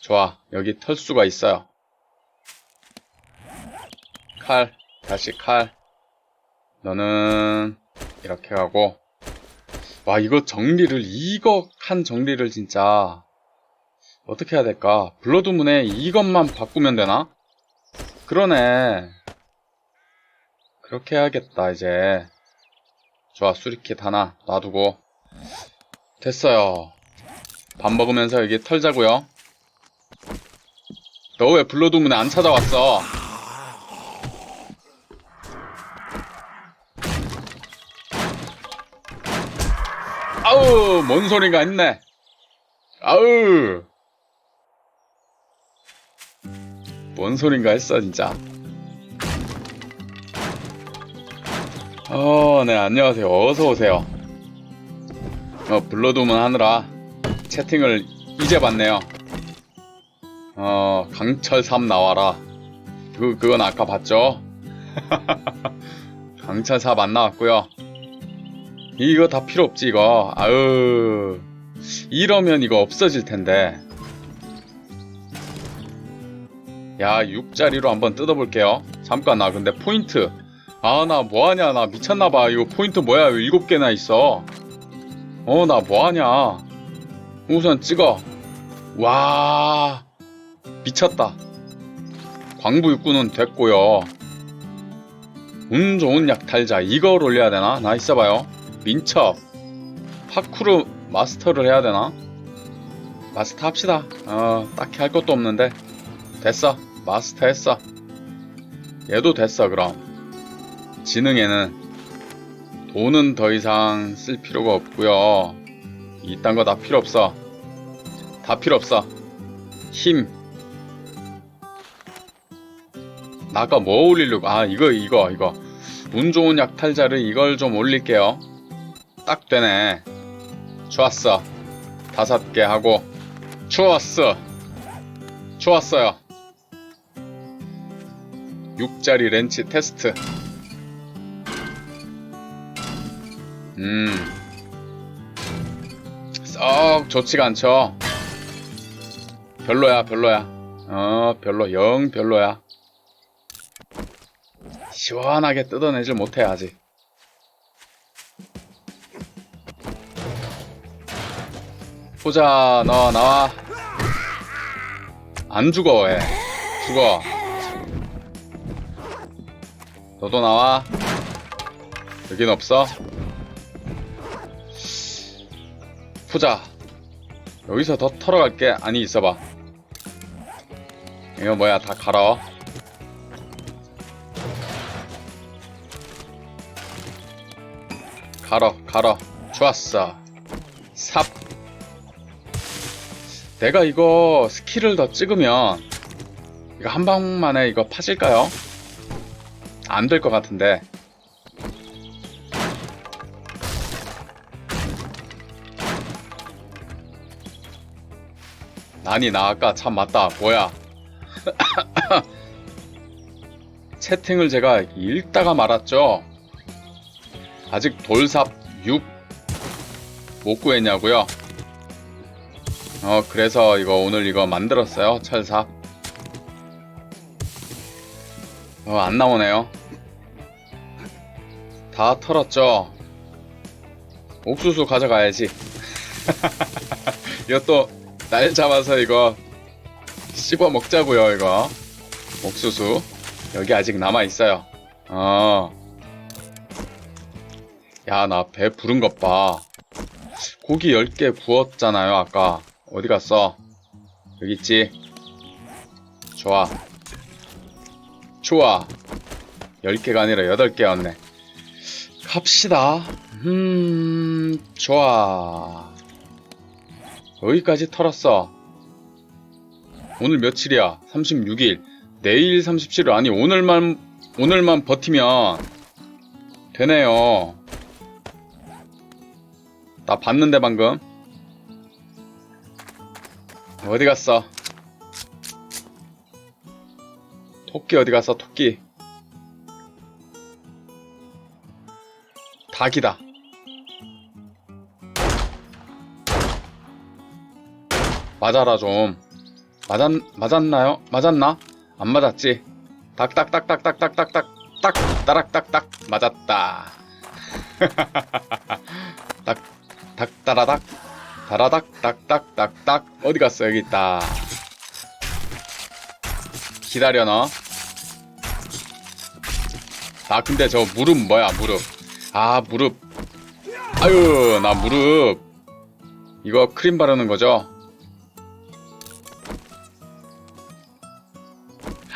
좋아. 여기 털수가 있어요. 칼. 다시 칼. 너는 이렇게 가고. 와, 이거 정리를, 이거 칸 정리를 진짜 어떻게 해야 될까? 블러드문에 이것만 바꾸면 되나? 그러네. 그렇게 해야겠다, 이제. 좋아, 수리킷 하나 놔두고. 됐어요. 밥 먹으면서 여기 털자고요. 너 왜 블러드문에 안 찾아왔어? 아우, 뭔 소리가 있네. 아우. 뭔 소린가 했어, 진짜. 어, 네, 안녕하세요. 어서오세요. 어, 블러드문 하느라 채팅을 이제 봤네요. 어, 강철 3 나와라. 그, 그건 아까 봤죠? 강철 3안 나왔고요 이거 다 필요 없지, 이거. 아유. 이러면 이거 없어질 텐데. 야, 6짜리로 한번 뜯어볼게요. 잠깐, 나 근데 포인트. 아, 나 뭐하냐. 나 미쳤나봐. 이거 포인트 뭐야. 왜 7개나 있어. 어, 나 뭐하냐. 우선 찍어. 와. 미쳤다. 광부 육구는 됐고요. 운 좋은 약탈자. 이걸 올려야 되나? 나 있어봐요. 민첩. 파쿠르 마스터를 해야 되나? 마스터 합시다. 어, 딱히 할 것도 없는데. 됐어. 마스터 했어. 얘도 됐어, 그럼. 지능에는 돈은 더 이상 쓸 필요가 없고요. 이딴 거 다 필요 없어. 다 필요 없어. 힘. 아까 뭐 올리려고? 아, 이거, 이거, 이거. 운 좋은 약탈자를 이걸 좀 올릴게요. 딱 되네. 좋았어. 다섯 개 하고. 좋았어. 좋았어요. 6짜리 렌치 테스트. 음. 썩 좋지가 않죠. 별로야, 별로야. 어, 별로, 영 별로야. 시원하게 뜯어내질 못해, 아직. 보자, 너 나와. 안 죽어, 왜? 죽어. 너도 나와. 여긴 없어. 보자. 여기서 더 털어갈게. 아니, 있어봐. 이거 뭐야, 다 갈아. 갈아, 갈아. 좋았어. 삽. 내가 이거 스킬을 더 찍으면 이거 한 방만에 이거 파질까요? 안 될 것 같은데. 아니 나 아까 참 맞다 뭐야 채팅을 제가 읽다가 말았죠 아직 돌삽 6 못 구했냐고요? 어 그래서 이거 오늘 이거 만들었어요 철삽. 어 안 나오네요. 다 털었죠? 옥수수 가져가야지. 이것도 날 잡아서 이거 씹어 먹자고요 이거. 옥수수. 여기 아직 남아 있어요. 어. 야 나 배 부른 것 봐 고기 10개 구웠잖아요 아까 어디 갔어 여기 있지 좋아 좋아 10개가 아니라 8개였네 갑시다 음 좋아 여기까지 털었어. 오늘 며칠이야? 36일. 내일 37일. 아니, 오늘만, 오늘만 버티면 되네요. 나 봤는데, 방금. 어디 갔어? 토끼 어디 갔어, 토끼? 닭이다. 맞아라, 좀. 맞았, 맞았나요? 맞았나? 안 맞았지? 딱딱딱딱딱딱딱딱 딱 따락딱딱 맞았다. 따라닥, 따라닥, 딱딱딱딱 어디 갔어? 여기 있다. 기다려 너. 아 근데 저 무릎 뭐야 무릎. 아 무릎. 아유 나 무릎. 이거 크림 바르는 거죠?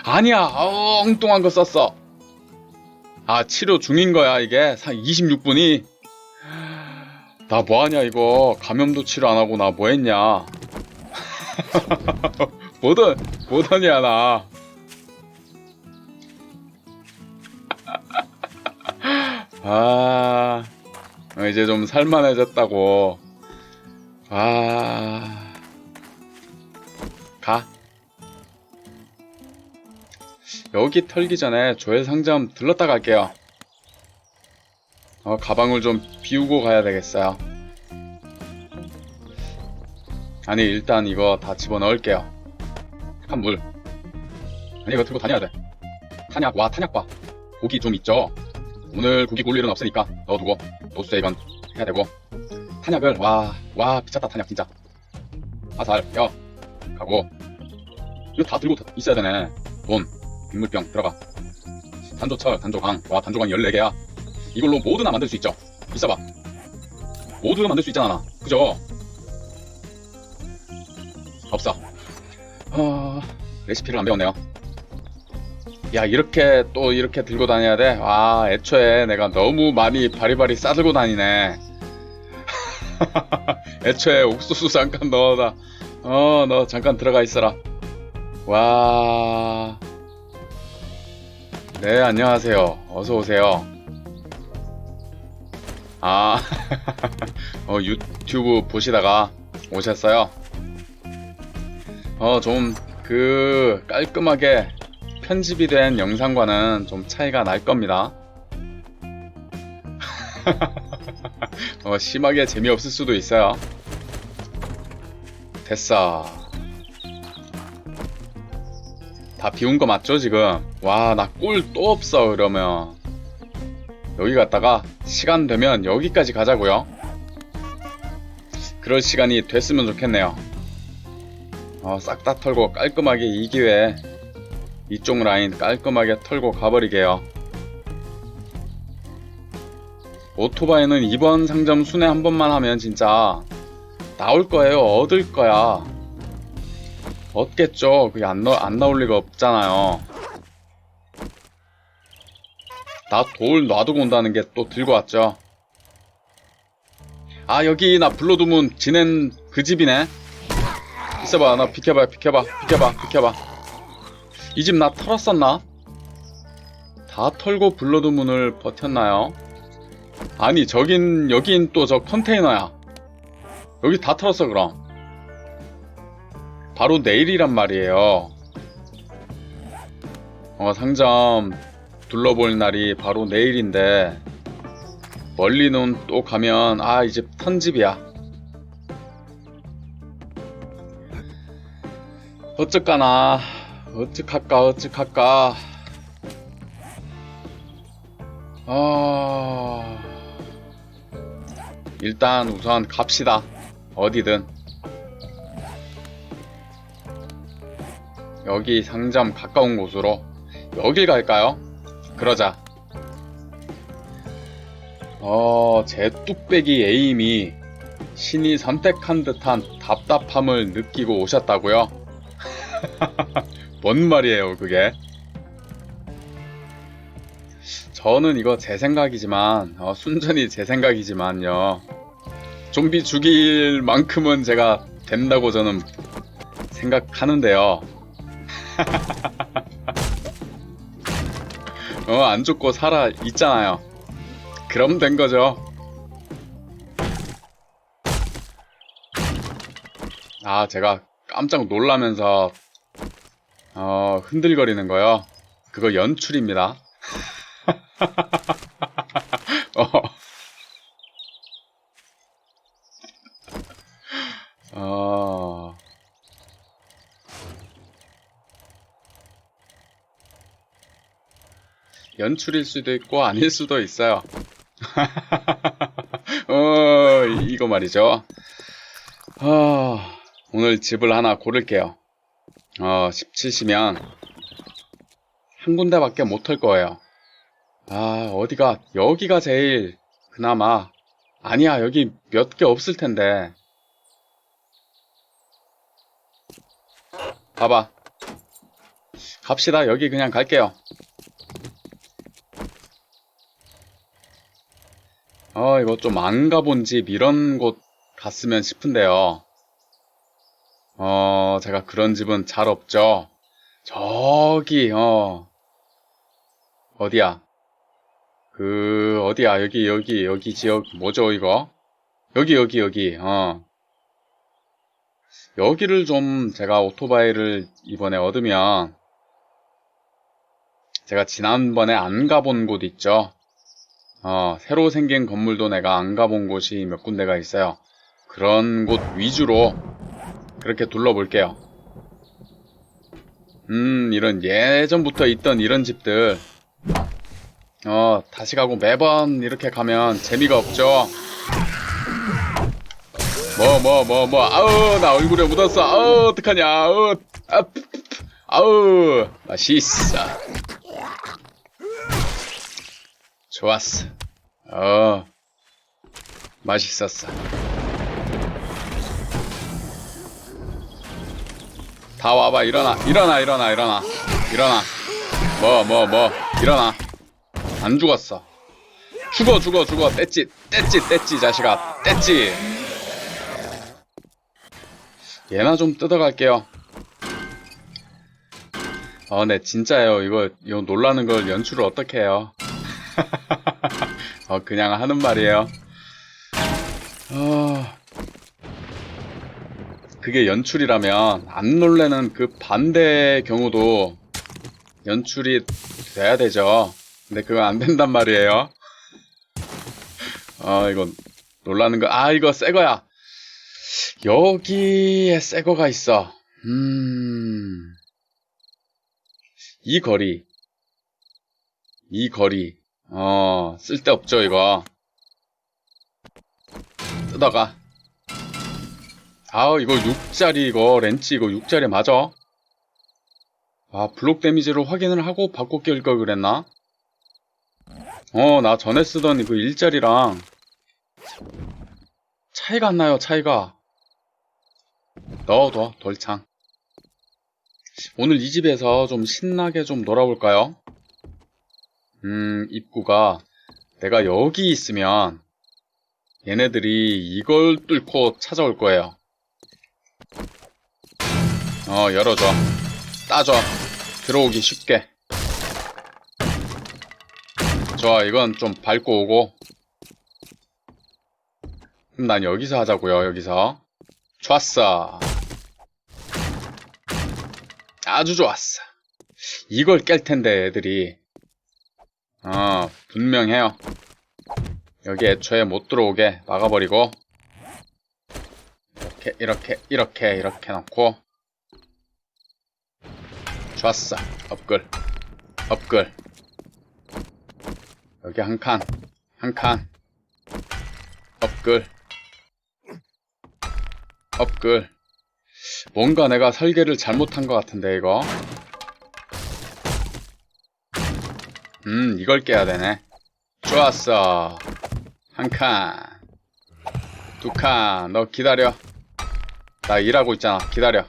아니야 어, 엉뚱한 거 썼어 아 치료 중인 거야 이게 26분이 나 뭐하냐 이거 감염도 치료 안 하고 나 뭐했냐 뭐든 뭐더냐 나 아, 어, 이제 좀 살만해졌다고. 아, 가. 여기 털기 전에 조회 상점 들렀다 갈게요. 어, 가방을 좀 비우고 가야 되겠어요. 아니, 일단 이거 다 집어넣을게요. 한물. 아니, 이거 들고 다녀야 돼. 탄약, 와, 탄약 봐. 고기 좀 있죠? 오늘 고기 굴 일은 없으니까 넣어두고, 도수에 이건 해야 되고. 탄약을, 와, 와, 미쳤다, 탄약, 진짜. 화살, 뼈, 가고. 이거 다 들고 있어야 되네. 돈. 빗물병 들어가 단조철 단조강 와 단조강 14개야 이걸로 모두나 만들 수 있죠. 있어봐. 모두 만들 수 있잖아 그죠? 없어. 어... 레시피를 안 배웠네요. 야 이렇게 또 이렇게 들고 다녀야 돼? 와 애초에 내가 너무 많이 바리바리 싸들고 다니네. 애초에 옥수수 잠깐 넣어다 어 너 잠깐 들어가 있어라. 와. 네, 안녕하세요. 어서 오세요. 아, 어, 유튜브 보시다가 오셨어요? 어, 좀, 그, 깔끔하게 편집이 된 영상과는 좀 차이가 날 겁니다. 어, 심하게 재미없을 수도 있어요. 됐어. 다 비운 거 맞죠, 지금? 와, 나 꿀 또 없어, 그러면. 여기 갔다가 시간 되면 여기까지 가자고요. 그럴 시간이 됐으면 좋겠네요. 어, 싹 다 털고 깔끔하게 이 기회에 이쪽 라인 깔끔하게 털고 가버리게요. 오토바이는 이번 상점 순회 한 번만 하면 진짜 나올 거예요. 얻을 거야. 얻겠죠. 그게 안, 나, 안 나올 리가 없잖아요. 나돌 놔두고 온다는 게 또 들고 왔죠. 아, 여기 나 불러두면 지낸 그 집이네. 있어봐. 나 비켜봐, 비켜봐, 비켜봐, 비켜봐. 이 집 나 털었었나? 다 털고 블러드 문을 버텼나요? 아니, 저긴, 여긴 또 저 컨테이너야. 여기 다 털었어, 그럼. 바로 내일이란 말이에요. 어, 상점 둘러볼 날이 바로 내일인데 멀리는 또 가면 아 이제 턴 집이야. 어쩌까나. 어떡할까 어떡할까. 어... 일단 우선 갑시다. 어디든. 여기 상점 가까운 곳으로. 여길 갈까요? 그러자. 어, 제 뚝배기 에임이 신이 선택한 듯한 답답함을 느끼고 오셨다고요? 뭔 말이에요, 그게? 저는 이거 제 생각이지만, 어, 순전히 제 생각이지만요. 좀비 죽일 만큼은 제가 된다고 저는 생각하는데요. 어, 안 죽고 살아 있잖아요. 그럼 된 거죠. 아, 제가 깜짝 놀라면서, 어, 흔들거리는 거요. 그거 연출입니다. 어. 어. 연출일 수도 있고 아닐 수도 있어요. 어, 이거 말이죠. 어, 오늘 집을 하나 고를게요. 어, 17시면 한 군데밖에 못 할 거예요. 아, 어디가, 여기가 제일 그나마 아니야, 여기 몇 개 없을 텐데. 봐봐. 갑시다. 여기 그냥 갈게요. 어, 이거 좀 안 가본 집 이런 곳 갔으면 싶은데요. 어, 제가 그런 집은 잘 없죠. 저기, 어, 어디야? 그, 어디야? 여기, 여기, 여기 지역, 뭐죠, 이거? 여기, 여기, 여기, 어. 여기를 좀 제가 오토바이를 이번에 얻으면, 제가 지난번에 안 가본 곳 있죠? 어, 새로 생긴 건물도 내가 안 가본 곳이 몇 군데가 있어요. 그런 곳 위주로 그렇게 둘러볼게요. 음, 이런 예전부터 있던 이런 집들. 어, 다시 가고 매번 이렇게 가면 재미가 없죠. 뭐, 뭐, 뭐, 뭐, 아우, 나 얼굴에 묻었어. 아우, 어떡하냐. 아우, 아. 아우, 맛있어. 좋았어. 어, 맛있었어. 다 와봐, 일어나, 일어나, 일어나, 일어나, 일어나. 뭐, 뭐, 뭐, 일어나. 안 죽었어. 죽어, 죽어, 죽어. 뗐지, 뗐지, 뗐지, 자식아. 뗐지. 얘나 좀 뜯어갈게요. 어, 네, 진짜예요. 이거, 이거 놀라는 걸 연출을 어떻게 해요? 어, 그냥 하는 말이에요. 어, 그게 연출이라면 안 놀래는 그 반대의 경우도 연출이 돼야 되죠. 근데 그거 안 된단 말이에요. 어, 이거 놀라는 거. 아, 이거 새 거야. 여기에 새 거가 있어. 음. 이 거리. 이 거리. 어, 쓸데없죠, 이거. 뜯어가. 아우, 이거 6짜리, 이거, 렌치, 이거 6짜리 맞아? 아, 블록 데미지를 확인을 하고 바꿔 낄 걸 그랬나? 어, 나 전에 쓰던 이거 1짜리랑 차이가 안 나요, 차이가. 넣어둬, 돌창. 오늘 이 집에서 좀 신나게 좀 놀아볼까요? 음, 입구가 내가 여기 있으면 얘네들이 이걸 뚫고 찾아올 거예요. 어, 열어줘. 따줘. 들어오기 쉽게. 좋아, 이건 좀 밟고 오고. 그럼 난 여기서 하자고요, 여기서. 좋았어. 아주 좋았어. 이걸 깰 텐데, 애들이. 어, 분명해요. 여기 애초에 못 들어오게 막아버리고. 이렇게, 이렇게, 이렇게, 이렇게 놓고. 좋았어. 업글. 업글. 여기 한 칸. 한 칸. 업글. 업글. 뭔가 내가 설계를 잘못한 것 같은데, 이거. 음, 이걸 깨야 되네. 좋았어. 한 칸. 두 칸. 너 기다려. 나 일하고 있잖아. 기다려.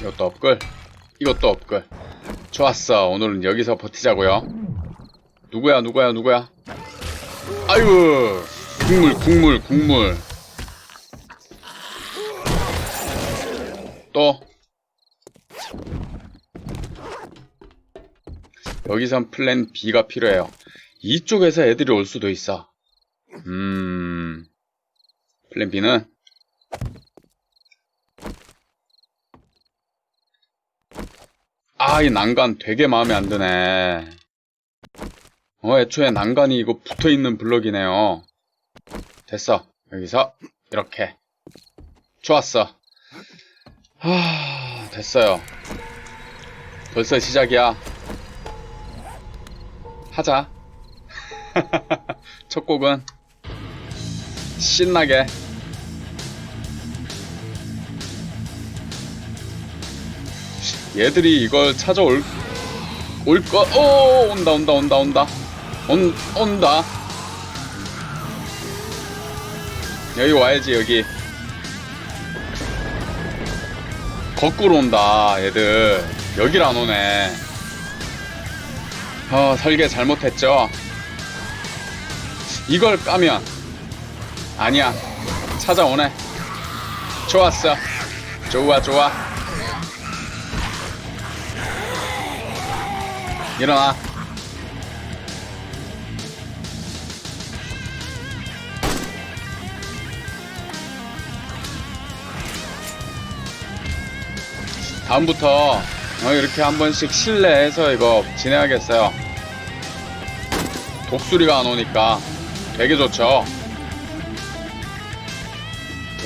이것도 업글. 이것도 업글. 좋았어. 오늘은 여기서 버티자고요. 누구야, 누구야, 누구야? 아유! 국물, 국물, 국물. 또. 여기선 플랜 B가 필요해요. 이쪽에서 애들이 올 수도 있어. 음, 플랜 B는 아, 이 난간 되게 마음에 안 드네. 어, 애초에 난간이 이거 붙어 있는 블럭이네요. 됐어. 여기서 이렇게. 좋았어. 하, 됐어요. 벌써 시작이야. 하자. 첫 곡은 신나게. 얘들이 이걸 찾아올 올거 오 온다 온다 온다 온다. 온 온다. 여기 와야지 여기. 거꾸로 온다 얘들. 여길 안 오네 아 설계 잘못했죠. 이걸 까면 아니야. 찾아오네. 좋았어. 좋아 좋아. 일어나. 다음부터 어, 이렇게 한 번씩 실내에서 이거 지내야겠어요 독수리가 안 오니까 되게 좋죠.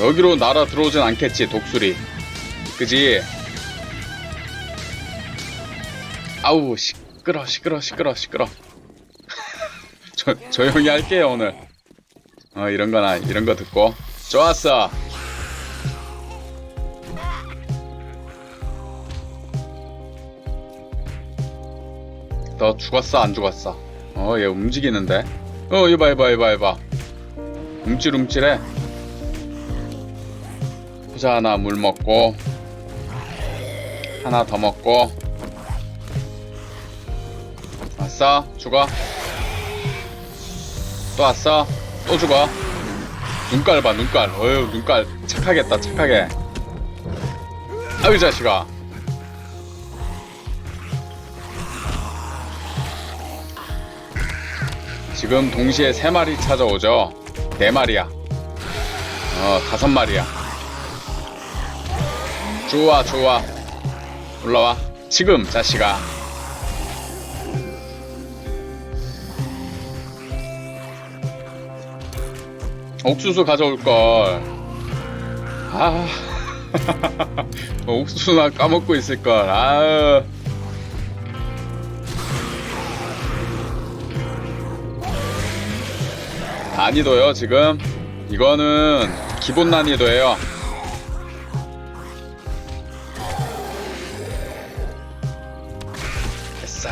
여기로 날아 들어오진 않겠지 독수리. 그지? 아우 시끄러 시끄러 시끄러 시끄러. 저, 조용히 할게요 오늘. 어 이런 거나 이런 거 듣고. 좋았어. 너 죽었어 안 죽었어 어 얘 움직이는데. 어 이봐 이봐 이봐 이봐. 움찔움찔해. 보자 하나 물 먹고 하나 더 먹고. 왔어? 죽어? 또 왔어? 또 죽어? 눈깔 봐 눈깔. 어휴 눈깔. 착하겠다 착하게. 아유 자식아 지금 동시에 세 마리 찾아오죠. 네 마리야. 어 다섯 마리야. 좋아 좋아. 올라와. 지금 자식아. 옥수수 가져올 걸. 아, 옥수수나 까먹고 있을 걸. 아. 난이도요 지금 이거는 기본 난이도예요. 됐어.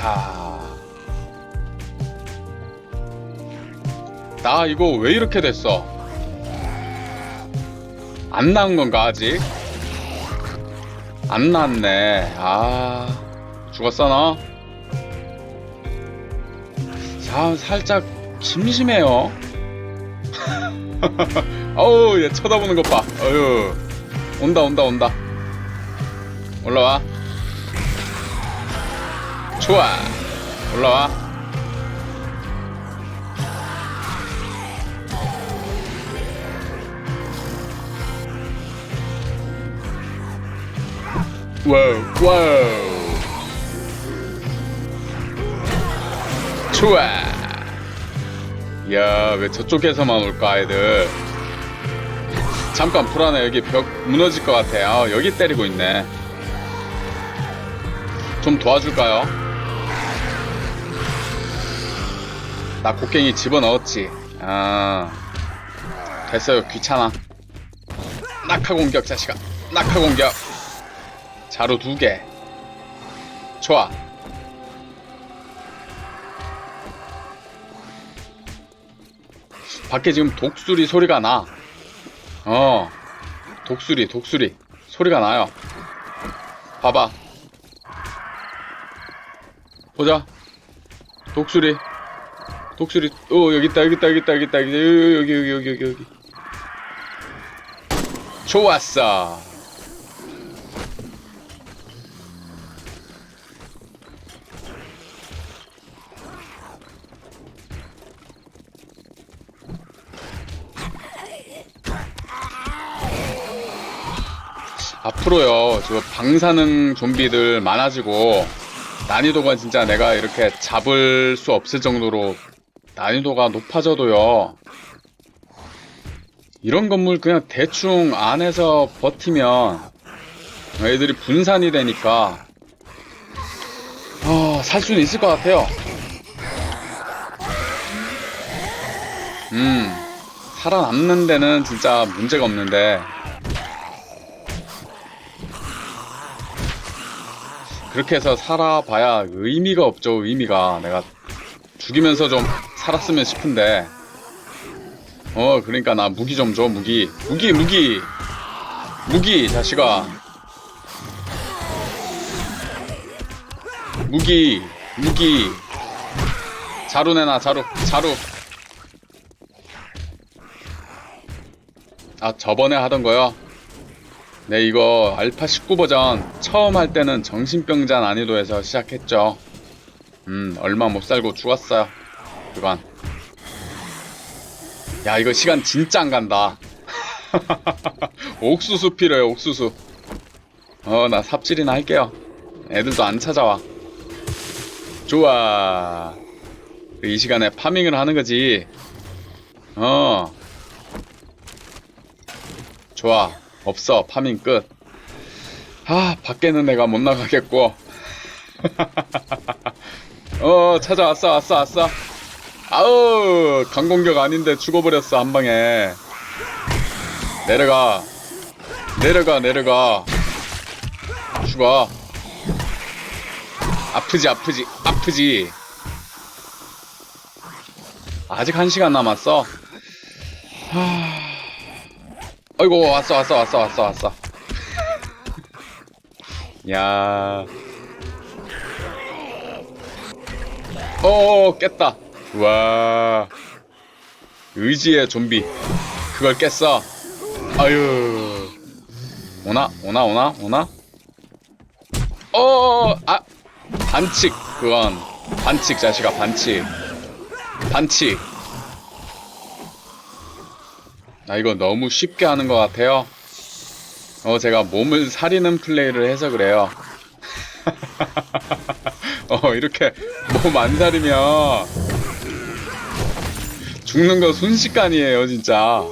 나 이거 왜 이렇게 됐어? 안 나온 건가 아직? 안 나왔네. 아 죽었어 너? 자 살짝 심심해요. 어우 얘 쳐다보는 것 봐. 어휴 온다 온다 온다. 올라와. 좋아. 올라와. 와우 와우 좋아 야 왜 저쪽에서만 올까 애들? 잠깐 불안해. 여기 벽 무너질 것 같아. 아, 여기 때리고 있네. 좀 도와줄까요? 나 곡괭이 집어넣었지. 아 됐어요. 귀찮아. 낙하 공격 자식아. 낙하 공격. 자루 두 개. 좋아. 밖에 지금 독수리 소리가 나. 어. 독수리, 독수리. 소리가 나요. 봐봐. 보자. 독수리. 독수리. 어, 여기 있다, 여기 있다, 여기 있다, 여기 있다, 여기 여기, 여기, 여기, 여기. 좋았어. 앞으로요, 저 방사능 좀비들 많아지고, 난이도가 진짜 내가 이렇게 잡을 수 없을 정도로 난이도가 높아져도요, 이런 건물 그냥 대충 안에서 버티면 애들이 분산이 되니까, 어, 살 수는 있을 것 같아요. 음, 살아남는 데는 진짜 문제가 없는데, 그렇게 해서 살아봐야 의미가 없죠, 의미가. 내가 죽이면서 좀 살았으면 싶은데, 어, 그러니까 나 무기 좀 줘, 무기. 무기, 무기! 무기, 자식아. 무기, 무기. 자루 내놔, 자루, 자루. 아, 저번에 하던 거요? 네, 이거 알파 19 버전 처음 할 때는 정신병자 난이도에서 시작했죠. 음, 얼마 못 살고 죽었어요. 그건. 야, 이거 시간 진짜 안 간다. 옥수수 필요해, 옥수수. 어, 나 삽질이나 할게요. 애들도 안 찾아와. 좋아. 이 시간에 파밍을 하는 거지. 어. 좋아. 없어. 파밍 끝. 아, 밖에는 내가 못 나가겠고. 어, 찾아왔어, 왔어, 왔어. 아우, 강공격 아닌데 죽어버렸어, 한 방에. 내려가. 내려가, 내려가. 죽어. 아프지, 아프지, 아프지. 아직 한 시간 남았어. 하... 아이고, 왔어, 왔어, 왔어, 왔어, 왔어. 야. 어, 깼다. 와. 의지의 좀비. 그걸 깼어. 아유. 오나, 오나, 오나, 오나? 어, 아. 반칙, 그건. 반칙, 자식아, 반칙. 반칙. 아, 이거 너무 쉽게 하는 것 같아요. 어, 제가 몸을 사리는 플레이를 해서 그래요. 어, 이렇게 몸 안 사리면 죽는 거 순식간이에요, 진짜.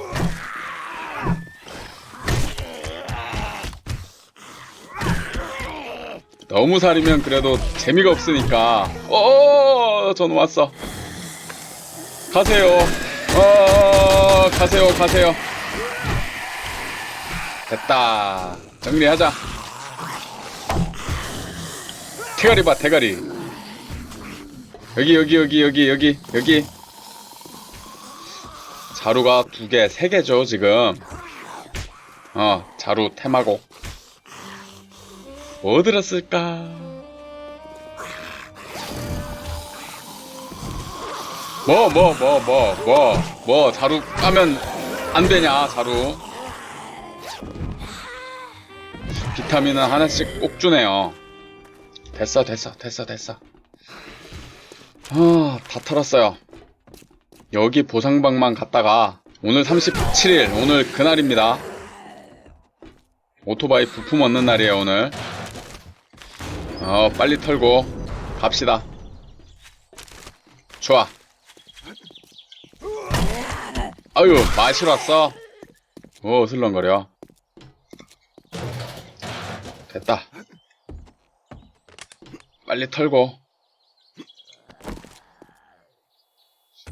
너무 사리면 그래도 재미가 없으니까. 어, 전 왔어. 가세요. 어, 가세요, 가세요. 됐다. 정리하자. 대가리 봐, 대가리. 여기, 여기, 여기, 여기, 여기, 여기. 자루가 두 개, 세 개죠, 지금. 어, 자루 테마곡. 뭐 들었을까? 뭐, 뭐, 뭐, 뭐, 뭐, 뭐, 자루 까면 안 되냐, 자루. 비타민은 하나씩 꼭 주네요. 됐어, 됐어, 됐어, 됐어. 아, 다 털었어요. 여기 보상방만 갔다가 오늘 37일, 오늘 그날입니다. 오토바이 부품 얻는 날이에요, 오늘. 어, 빨리 털고 갑시다. 좋아. 아유, 마시러 왔어. 오, 슬렁거려. 됐다. 빨리 털고.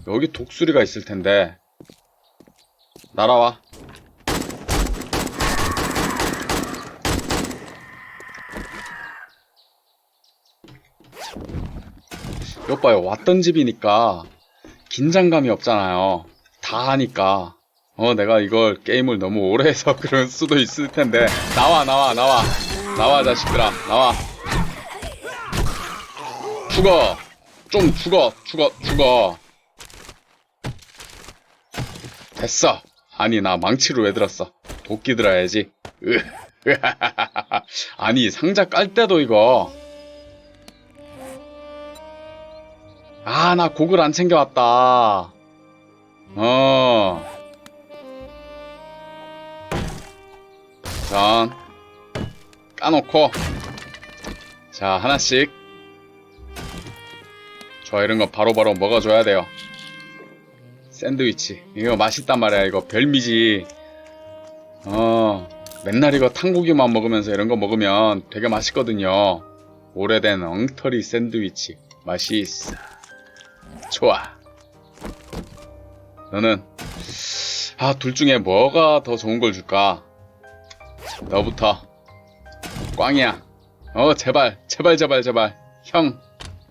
여기 독수리가 있을 텐데. 날아와. 이것 봐요. 왔던 집이니까 긴장감이 없잖아요. 다 하니까. 어, 내가 이걸 게임을 너무 오래 해서 그럴 수도 있을 텐데. 나와, 나와, 나와. 나와, 자식들아. 나와. 죽어. 좀 죽어. 죽어, 죽어. 됐어. 아니, 나 망치로 왜 들었어? 도끼 들어야지. 으. 아니, 상자 깔 때도 이거. 아, 나 곡을 안 챙겨왔다. 어. 전 까놓고. 자 하나씩. 저 이런 거 바로바로 먹어줘야 돼요. 샌드위치. 이거 맛있단 말이야 이거. 별미지. 어 맨날 이거 탕고기만 먹으면서 이런 거 먹으면 되게 맛있거든요. 오래된 엉터리 샌드위치. 맛있어. 좋아 너는 아 둘 중에 뭐가 더 좋은 걸 줄까? 너부터 꽝이야. 어 제발 제발 제발 제발 형